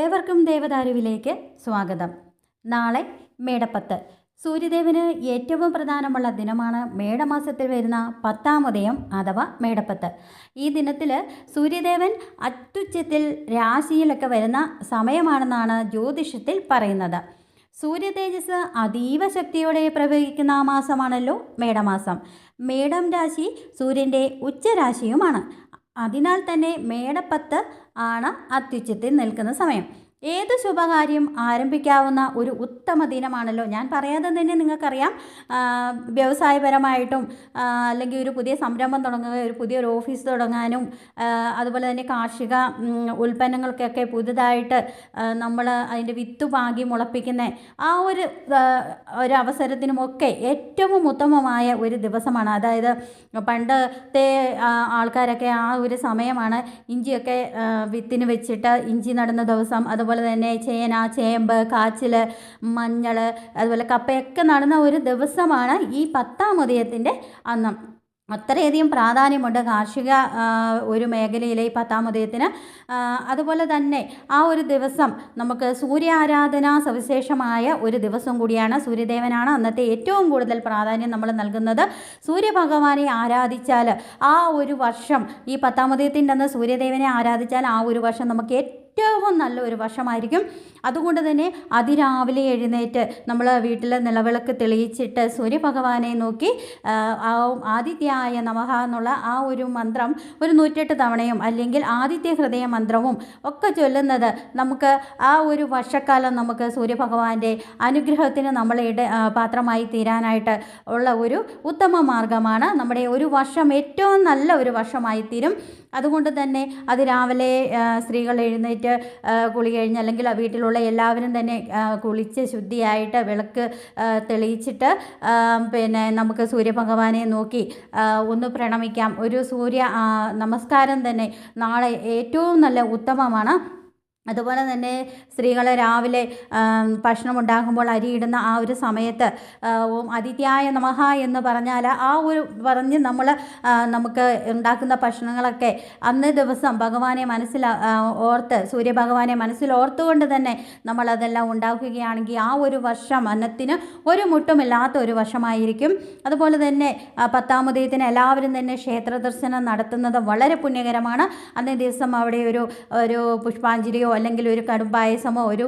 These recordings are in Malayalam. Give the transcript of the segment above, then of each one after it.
ഏവർക്കും ദേവദാരുവിലേക്ക് സ്വാഗതം. നാളെ മേടപ്പത്ത്. സൂര്യദേവന് ഏറ്റവും പ്രധാനമുള്ള ദിനമാണ് മേടമാസത്തിൽ വരുന്ന പത്താം ഉദയം അഥവാ മേടപ്പത്ത്. ഈ ദിനത്തിൽ സൂര്യദേവൻ അത്യുച്ചത്തിൽ രാശിയിലൊക്കെ വരുന്ന സമയമാണെന്നാണ് ജ്യോതിഷത്തിൽ പറയുന്നത്. സൂര്യ തേജസ് അതീവ ശക്തിയോടെ പ്രവഹിക്കുന്ന മാസമാണല്ലോ മേടമാസം. മേടം രാശി സൂര്യന്റെ ഉച്ചരാശിയുമാണ്. അതിനാൽ തന്നെ മേടപ്പത്ത് ആണ് അത്യുച്ചത്തിൽ നിൽക്കുന്ന സമയം. ഏത് ശുഭകാര്യം ആരംഭിക്കാവുന്ന ഒരു ഉത്തമ ദിനമാണല്ലോ? ഞാൻ പറയാതെ തന്നെ നിങ്ങൾക്കറിയാം. വ്യവസായപരമായിട്ടും അല്ലെങ്കിൽ ഒരു പുതിയ സംരംഭം തുടങ്ങുക ഒരു പുതിയൊരു ഓഫീസ് തുടങ്ങാനും അതുപോലെ തന്നെ കാർഷിക ഉൽപ്പന്നങ്ങൾക്കൊക്കെ പുതുതായിട്ട് നമ്മൾ അതിന്റെ വിത്ത് പാകി മുളപ്പിക്കുന്ന ആ ഒരു ഒരവസരത്തിനുമൊക്കെ ഏറ്റവും ഉത്തമമായ ഒരു ദിവസമാണ്. അതായത് പണ്ടത്തെ ആൾക്കാരൊക്കെ ആ ഒരു സമയമാണ് ഇഞ്ചിയൊക്കെ വിത്തിന് വെച്ചിട്ട് ഇഞ്ചി നടുന്ന ദിവസം അതുപോലെ തന്നെ ചേന ചേമ്പ് കാച്ചിൽ മഞ്ഞൾ അതുപോലെ കപ്പയൊക്കെ നടന്ന ഒരു ദിവസമാണ് ഈ പത്താം ഉദയത്തിന്റെ അന്ന്. അത്രയധികം പ്രാധാന്യമുണ്ട് കാർഷിക ഒരു മേഖലയിലെ ഈ പത്താം ഉദയത്തിന്. അതുപോലെ തന്നെ ആ ഒരു ദിവസം നമുക്ക് സൂര്യാരാധന സവിശേഷമായ ഒരു ദിവസം കൂടിയാണ്. സൂര്യദേവനാണ് അന്നത്തെ ഏറ്റവും കൂടുതൽ പ്രാധാന്യം നമ്മൾ നൽകുന്നത്. സൂര്യഭഗവാനെ ആരാധിച്ചാൽ ആ ഒരു വർഷം ഈ പത്താം ഉദയത്തിന്റെ അന്ന് സൂര്യദേവനെ ആരാധിച്ചാൽ ആ ഒരു വർഷം നമുക്ക് ഏറ്റവും നല്ല ഒരു വർഷമായിരിക്കും. അതുകൊണ്ട് തന്നെ അതിരാവിലെ എഴുന്നേറ്റ് നമ്മൾ വീട്ടിൽ നിലവിളക്ക് തെളിയിച്ചിട്ട് സൂര്യഭഗവാനെ നോക്കി ആദിത്യായ നമഹ എന്നുള്ള ആ ഒരു മന്ത്രം ഒരു നൂറ്റെട്ട് തവണയും അല്ലെങ്കിൽ ആദിത്യ ഹൃദയ മന്ത്രവും ഒക്കെ ചൊല്ലുന്നത് നമുക്ക് ആ ഒരു വർഷക്കാലം നമുക്ക് സൂര്യഭഗവാന്റെ അനുഗ്രഹത്തിന് നമ്മൾ ഇട പാത്രമായി തീരാനായിട്ട് ഉള്ള ഒരു ഉത്തമ മാർഗമാണ്. നമ്മുടെ ഒരു വർഷം ഏറ്റവും നല്ല ഒരു വർഷമായി തീരും. അതുകൊണ്ട് തന്നെ അത് രാവിലെ സ്ത്രീകൾ എഴുന്നേറ്റ് കുളി കഴിഞ്ഞ് അല്ലെങ്കിൽ ആ എല്ലാവരും തന്നെ കുളിച്ച് ശുദ്ധിയായിട്ട് വിളക്ക് തെളിയിച്ചിട്ട് പിന്നെ നമുക്ക് സൂര്യഭഗവാനെ നോക്കി ഒന്ന് പ്രണമിക്കാം. ഒരു സൂര്യ നമസ്കാരം തന്നെ നാളെ ഏറ്റവും നല്ല ഉത്തമമാണ്. അതുപോലെ തന്നെ സ്ത്രീകൾ രാവിലെ ഭക്ഷണം ഉണ്ടാക്കുമ്പോൾ അരിയിടുന്ന ആ ഒരു സമയത്ത് ഓം അതിഥ്യായ നമഹ എന്ന് പറഞ്ഞാൽ ആ ഒരു പറഞ്ഞ് നമ്മൾ നമുക്ക് ഉണ്ടാക്കുന്ന ഭക്ഷണങ്ങളൊക്കെ അന്ന് ദിവസം ഭഗവാനെ മനസ്സിൽ ഓർത്ത് സൂര്യഭഗവാനെ മനസ്സിൽ ഓർത്തുകൊണ്ട് തന്നെ നമ്മളതെല്ലാം ഉണ്ടാക്കുകയാണെങ്കിൽ ആ ഒരു വർഷം അന്നത്തിന് ഒരു മുട്ടുമില്ലാത്ത ഒരു വർഷമായിരിക്കും. അതുപോലെ തന്നെ പത്താമുദയത്തിന് എല്ലാവരും തന്നെ ക്ഷേത്ര ദർശനം നടത്തുന്നത് വളരെ പുണ്യകരമാണ്. അന്നേ ദിവസം അവിടെ ഒരു ഒരു പുഷ്പാഞ്ജലിയോ അല്ലെങ്കിൽ ഒരു കടും പായസമോ ഒരു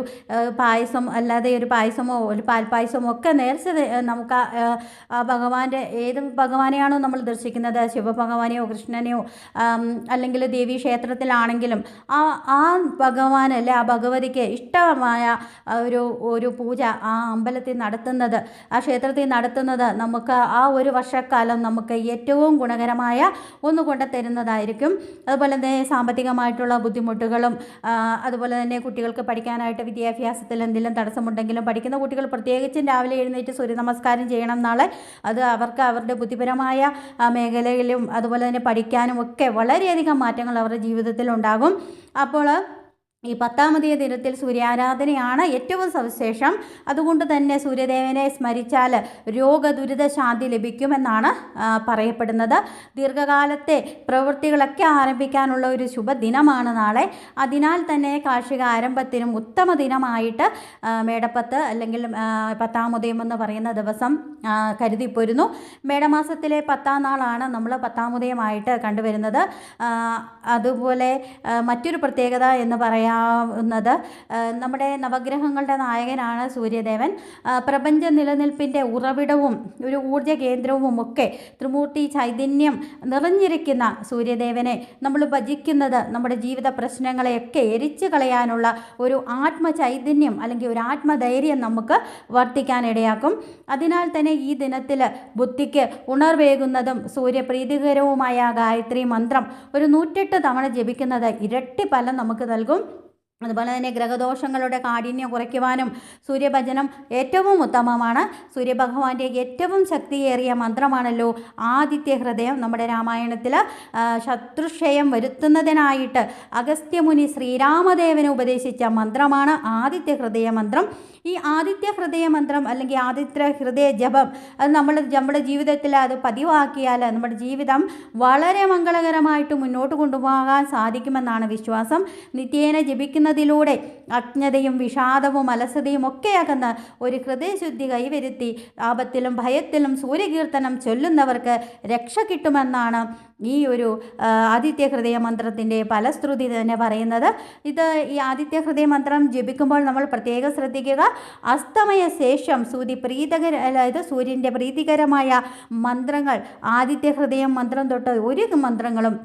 പായസം അല്ലാതെ ഒരു പായസമോ ഒരു പാൽപ്പായസമോ ഒക്കെ നേർച്ച നമുക്ക് ആ, ഭഗവാന്റെ ഏത് ഭഗവാനെയാണോ നമ്മൾ ദർശിക്കുന്നത്? ശിവഭഗവാനെയോ കൃഷ്ണനെയോ അല്ലെങ്കിൽ ദേവീ ക്ഷേത്രത്തിലാണെങ്കിലും ആ ആ ഭഗവാൻ അല്ലെ ആ ഭഗവതിക്ക് ഇഷ്ടമായ ഒരു ഒരു പൂജ ആ അമ്പലത്തിൽ നടത്തുന്നത് ആ ക്ഷേത്രത്തിൽ നടത്തുന്നത് നമുക്ക് ആ ഒരു വർഷക്കാലം നമുക്ക് ഏറ്റവും ഗുണകരമായ ഒന്ന് കൊണ്ടുതരുന്നതായിരിക്കും അതുപോലെ തന്നെ സാമ്പത്തികമായിട്ടുള്ള ബുദ്ധിമുട്ടുകളും ആ, അതുപോലെ തന്നെ കുട്ടികൾക്ക് പഠിക്കാനായിട്ട് വിദ്യാഭ്യാസത്തിൽ എന്തെങ്കിലും തടസ്സമുണ്ടെങ്കിലും പഠിക്കുന്ന കുട്ടികൾ പ്രത്യേകിച്ചും രാവിലെ എഴുന്നേറ്റ് സൂര്യ നമസ്കാരം ചെയ്യണം നാളെ. അത് അവർക്ക് അവരുടെ ബുദ്ധിപരമായ മേഖലയിലും അതുപോലെ തന്നെ പഠിക്കാനും ഒക്കെ വളരെയധികം മാറ്റങ്ങൾ അവരുടെ ജീവിതത്തിൽ ഉണ്ടാകും. അപ്പോൾ ഈ പത്താമതീയ ദിനത്തിൽ സൂര്യാരാധനയാണ് ഏറ്റവും സവിശേഷം. അതുകൊണ്ട് തന്നെ സൂര്യദേവനെ സ്മരിച്ചാൽ രോഗദുരിത ശാന്തി ലഭിക്കുമെന്നാണ് പറയപ്പെടുന്നത്. ദീർഘകാലത്തെ പ്രവൃത്തികളൊക്കെ ആരംഭിക്കാനുള്ള ഒരു ശുഭദിനമാണ് നാളെ. അതിനാൽ തന്നെ കാർഷിക ആരംഭത്തിനും ഉത്തമ ദിനമായിട്ട് മേടപ്പത്ത് അല്ലെങ്കിൽ പത്താം ഉദയം എന്ന് പറയുന്ന ദിവസം കരുതിപ്പോരുന്നു. മേടമാസത്തിലെ പത്താം നാളാണ് നമ്മൾ പത്താം ഉദയമായിട്ട് കണ്ടുവരുന്നത്. അതുപോലെ മറ്റൊരു പ്രത്യേകത എന്ന് പറയാവുന്നത് നമ്മുടെ നവഗ്രഹങ്ങളുടെ നായകനാണ് സൂര്യദേവൻ. പ്രപഞ്ച നിലനിൽപ്പിന്റെ ഉറവിടവും ഒരു ഊർജ കേന്ദ്രവും ഒക്കെ ത്രിമൂർത്തി ചൈതന്യം നിറഞ്ഞിരിക്കുന്ന സൂര്യദേവനെ നമ്മൾ ഭജിക്കുന്നത് നമ്മുടെ ജീവിത പ്രശ്നങ്ങളെയൊക്കെ എരിച്ചു കളയാനുള്ള ഒരു ആത്മചൈതന്യം അല്ലെങ്കിൽ ഒരു ആത്മധൈര്യം നമുക്ക് വർദ്ധിക്കാനിടയാക്കും അതിനാൽ തന്നെ ഈ ദിനത്തിൽ ബുദ്ധിക്ക് ഉണർവേകുന്നതും സൂര്യപ്രീതികരവുമായ ഗായത്രി മന്ത്രം ഒരു നൂറ്റെട്ട് തവണ ജപിക്കുന്നത് ഇരട്ടി ഫലം നമുക്ക് നൽകും. അതുപോലെ തന്നെ ഗ്രഹദോഷങ്ങളുടെ കാഠിന്യം കുറയ്ക്കുവാനും സൂര്യഭജനം ഏറ്റവും ഉത്തമമാണ്. സൂര്യഭഗവാന്റെ ഏറ്റവും ശക്തിയേറിയ മന്ത്രമാണല്ലോ ആദിത്യ ഹൃദയം. നമ്മുടെ രാമായണത്തിൽ ശത്രുക്ഷയം വരുത്തുന്നതിനായിട്ട് അഗസ്ത്യമുനി ശ്രീരാമദേവന് ഉപദേശിച്ച മന്ത്രമാണ് ആദിത്യ ഹൃദയ മന്ത്രം ഈ ആദിത്യ ഹൃദയ മന്ത്രം അല്ലെങ്കിൽ ആദിത്യ ഹൃദയ ജപം അത് നമ്മൾ നമ്മുടെ ജീവിതത്തിൽ അത് പതിവാക്കിയാൽ നമ്മുടെ ജീവിതം വളരെ മംഗളകരമായിട്ട് മുന്നോട്ട് കൊണ്ടുപോകാൻ സാധിക്കുമെന്നാണ് വിശ്വാസം. നിത്യേന ജപിക്കുന്നതിലൂടെ അജ്ഞതയും വിഷാദവും അലസതയും ഒക്കെ അകന്ന് ഒരു ഹൃദയശുദ്ധി കൈവരുത്തി ആപത്തിലും ഭയത്തിലും സൂര്യകീർത്തനം ചൊല്ലുന്നവർക്ക് രക്ഷ കിട്ടുമെന്നാണ് ഈ ഒരു ആദിത്യ ഹൃദയ മന്ത്രത്തിന്റെ ഫലശ്രുതി തന്നെ പറയുന്നത്. ഇത് ഈ ആദിത്യ ഹൃദയ മന്ത്രം ജപിക്കുമ്പോൾ നമ്മൾ പ്രത്യേകം ശ്രദ്ധിക്കുക. അസ്തമയ ശേഷം സൂര്യ പ്രീതകര അതായത് സൂര്യന്റെ പ്രീതികരമായ മന്ത്രങ്ങൾ ആദിത്യ ഹൃദയം മന്ത്രം തൊട്ട് ഒരു മന്ത്രങ്ങളും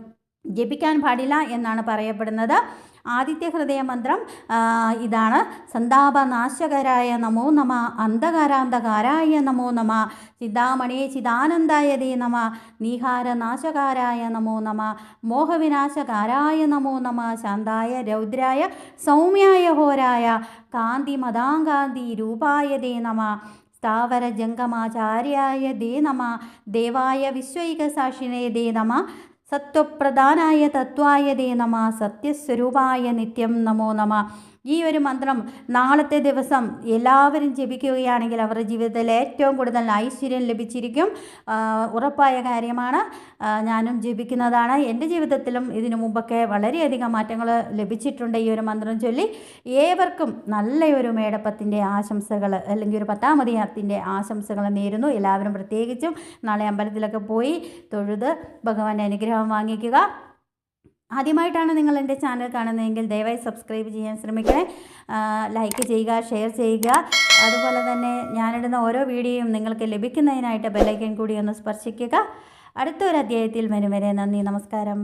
ജപിക്കാൻ പാടില്ല എന്നാണ് പറയപ്പെടുന്നത്. ആദിത്യ ഹൃദയ മന്ത്രം ഇതാണ്. സന്താപനാശകരായ നമോ നമ അന്ധകാരാന്ധകാരായ നമോ നമ ചിന്താമണി ചിദാനന്ദായ ദേ നമ നീഹാരനാശകാരായ നമോ നമ മോഹവിനാശകാരായ നമോ നമ ശാന്തായ രൗദ്രായ സൗമ്യായ ഹോരായ കാന്തി മതാങ്കാന്തി രൂപായ ദേ നമ സ്ഥാവര ജംഗമാചാര്യായ ദേ നമ ദേവായ വിശ്വൈക സാക്ഷിനേ ദേ നമ സത്വപ്രധാനായ തത്വായ ദേ നമ സത്യസ്വരൂപായ നിത്യം നമോ നമ. ഈ ഒരു മന്ത്രം നാളത്തെ ദിവസം എല്ലാവരും ജപിക്കുകയാണെങ്കിൽ അവരുടെ ജീവിതത്തിൽ ഏറ്റവും കൂടുതൽ ഐശ്വര്യം ലഭിച്ചിരിക്കും. ഉറപ്പായ കാര്യമാണ്. ഞാനും ജപിക്കുന്നതാണ്. എന്റെ ജീവിതത്തിലും ഇതിനു മുമ്പൊക്കെ വളരെയധികം മാറ്റങ്ങൾ ലഭിച്ചിട്ടുണ്ട് ഈ ഒരു മന്ത്രം ചൊല്ലി. ഏവർക്കും നല്ലൊരു മേടപ്പത്തിന്റെ ആശംസകൾ അല്ലെങ്കിൽ ഒരു പത്താമതിയത്തിന്റെ ആശംസകൾ നേരുന്നു. എല്ലാവരും പ്രത്യേകിച്ചും നാളെ അമ്പലത്തിലൊക്കെ പോയി തൊഴുത് ഭഗവാന്റെ അനുഗ്രഹം വാങ്ങിക്കുക. ആദ്യമായിട്ടാണ് നിങ്ങൾ എന്റെ ചാനൽ കാണുന്നതെങ്കിൽ ദയവായി സബ്സ്ക്രൈബ് ചെയ്യാൻ ശ്രമിക്കണേ. ലൈക്ക് ചെയ്യുക ഷെയർ ചെയ്യുക. അതുപോലെ തന്നെ ഞാനിടുന്ന ഓരോ വീഡിയോയും നിങ്ങൾക്ക് ലഭിക്കുന്നതിനായിട്ട് ബെല്ലൈക്കൻ കൂടി ഒന്ന് സ്പർശിക്കുക. അടുത്തൊരു അധ്യായത്തിൽ വരും വരെ നന്ദി നമസ്കാരം.